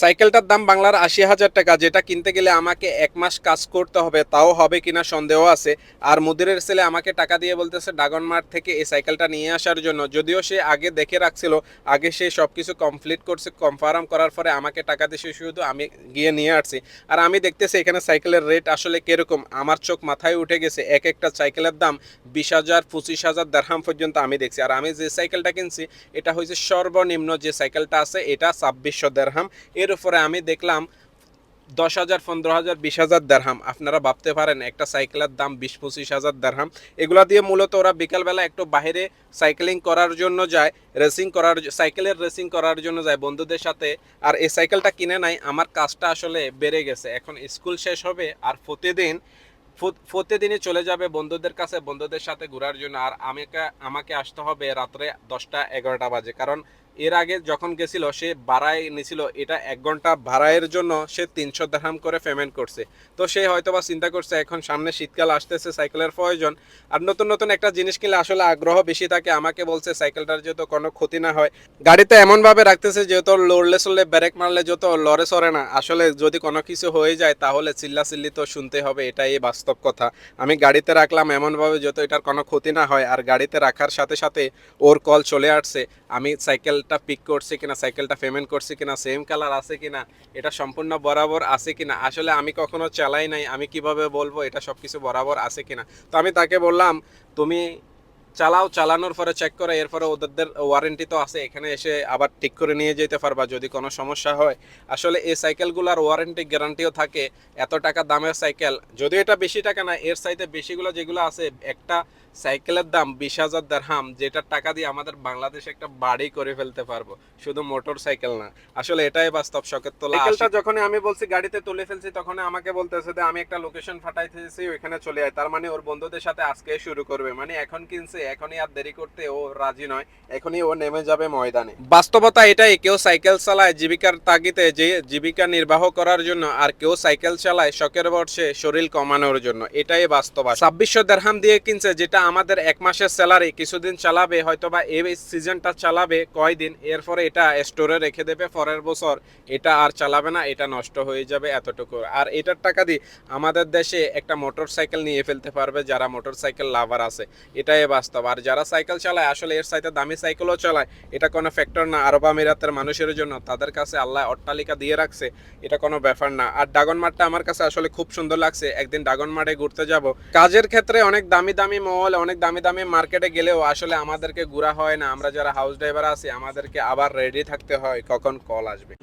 সাইকেলটার দাম বাংলার আশি হাজার টাকা, যেটা কিনতে গেলে আমাকে এক মাস কাজ করতে হবে, তাও হবে কিনা সন্দেহ আছে। আর মুদিরের ছেলে আমাকে টাকা দিয়ে বলতেছে ডাগনমার্ট থেকে এই সাইকেলটা নিয়ে আসার জন্য। যদিও সে আগে দেখে রাখছিল, আগে সে সব কিছু কমপ্লিট করছে কনফার্ম করার পরে আমাকে টাকা দিয়ে শুধু আমি গিয়ে নিয়ে আসছি। আর আমি দেখতেছি এখানে সাইকেলের রেট আসলে কীরকম, আমার চোখ মাথায় উঠে গেছে, এক একটা সাইকেলের দাম বিশ হাজার, পঁচিশ হাজার দেড়হাম পর্যন্ত আমি দেখছি। আর আমি যে সাইকেলটা কিনছি, এটা হয়েছে সর্বনিম্ন যে সাইকেলটা আছে, এটা ছাব্বিশশো দেড়হাম এর উপরে আমি দেখলাম দশ হাজার, পনেরো হাজার, বিশ হাজার দেড়হাম। আপনারা ভাবতে পারেন, একটা সাইকেলের দাম বিশ পঁচিশ হাজার দেড়হাম। এগুলা দিয়ে মূলত ওরা বিকালবেলা একটু বাইরে সাইকেলিং করার জন্য যায় রেসিং করার সাইকেলের রেসিং করার জন্য যায় বন্ধুদের সাথে। আর এই সাইকেলটা কিনে নাই, আমার কাজটা আসলে বেড়ে গেছে। এখন স্কুল শেষ হবে, আর প্রতিদিন প্রতিদিনই চলে যাবে বন্ধুদের কাছে, বন্ধুদের সাথে ঘোরার জন্য। আর আমাকে আমাকে আসতে হবে রাত্রে দশটা, এগারোটা বাজে। কারণ এর আগে যখন গেছিল, সে ভাড়ায় নিছিল। এটা এক ঘণ্টা ভাড়ায়ের জন্য সে তিনশো দেড়হাম করে পেমেন্ট করছে। তো সে হয়তো বা চিন্তা করছে, এখন সামনে শীতকাল আসতেছে সাইকেলের প্রয়োজন। আর নতুন নতুন একটা জিনিস কিনলে আসলে আগ্রহ বেশি থাকে। আমাকে বলছে সাইকেলটার যেহেতু কোনো ক্ষতি না হয়, গাড়িতে এমনভাবে রাখতেছে যেহেতু লড়লে চললে ব্রেক মারলে যত লড়ে সরে না, আসলে যদি কোনো কিছু হয়ে যায় তাহলে চিল্লা চিল্লি তো শুনতে হবে, এটাই বাস্তব কথা। আমি গাড়িতে রাখলাম এমনভাবে যত এটার কোনো ক্ষতি না হয়, আর গাড়িতে রাখার সাথে সাথে ওর কল চলে আসছে। আমি সাইকেলটা পিক করছে কিনা, সাইকেলটা পেমেন্ট করছে কিনা সেম কালার আছে কিনা, এটা সম্পূর্ণ বরাবর আছে কিনা, আসলে আমি কখনো চালাই নাই, আমি কীভাবে বলব, এটা সব কিছু বরাবর আছে কিনা। তো আমি তাকে বললাম, তুমি চালাও চালানোর পরে চেক করে এরপরে ওদের ওয়ারেন্টি তো আছে এখানে এসে আবার ঠিক করে নিয়ে যেতে পারবা যদি কোনো সমস্যা হয়। আসলে এই সাইকেলগুলোর ওয়ারেন্টি গ্যারান্টিও থাকে এত টাকা দামের সাইকেল যদিও এটা বেশি টাকা না এর সাইতে বেশিগুলো যেগুলো আছে একটা সাইকেলের দাম বিশ হাজার দেড়হাম যেটার টাকা দিয়ে আমাদের বাংলাদেশে একটা বাড়ি করে ফেলতে পারব শুধু মোটর সাইকেল না। আসলে এটাই বাস্তব শখের তোলা সাইকেলটা যখন আমি বলছি গাড়িতে তুলে ফেলছি তখন আমাকে বলতেছে যে আমি একটা লোকেশন ফাটাইতেছি ওইখানে চলে আয়। তার মানে ওর বন্ধুদের সাথে আজকে শুরু করবে। মানে এখন কিনছে এখনই আর দেরি করতে ও রাজি নয়, এখনই ও নেমে যাবে ময়দানে। বাস্তবতা এটাই, কেউ সাইকেল চালায় জীবিকার তাগিদে যে জীবিকা নির্বাহ করার জন্য আর কেউ সাইকেল চালায় শখের বর্ষে শরীর কমানোর জন্য, এটাই বাস্তব ছাব্বিশশো দেড়হাম দিয়ে কিনছে, যেটা আমাদের এক মাসের স্যালারি, কিছুদিন চালাবে, হয়তোবা এই সিজনটা চালাবে কয়দিন, এরপরে এটা স্টোরে রেখে দেবে পরের বছর, এটা আর চালাবে না, এটা নষ্ট হয়ে যাবে এতটুকু। আর এটার টাকা দিয়ে আমাদের দেশে একটা মোটর সাইকেল নিয়ে ফেলতে পারবে যারা মোটর সাইকেল লাভার আছে, এটাই বাস্তব আর যারা সাইকেল চালায়, আসলে এর সাথে দামি সাইকেলও চালায়, এটা কোনো ফ্যাক্টর না। আরব আমিরাতের মানুষের জন্য তাদের কাছে আল্লাহ অট্টালিকা দিয়ে রাখছে, এটা কোনো ব্যাপার না। আর ডাগন মাঠটা আমার কাছে আসলে খুব সুন্দর লাগছে। একদিন ডাগন মাঠে ঘুরতে যাব। কাজের ক্ষেত্রে অনেক দামি দামি মল অনেক দামি দামি মার্কেটে গেলেও আসলে আমাদেরকে ঘোরা হয় না। আমরা যারা হাউস ড্রাইভার আছি, আমাদেরকে আবার রেডি থাকতে হয়, কখন কল আসবে।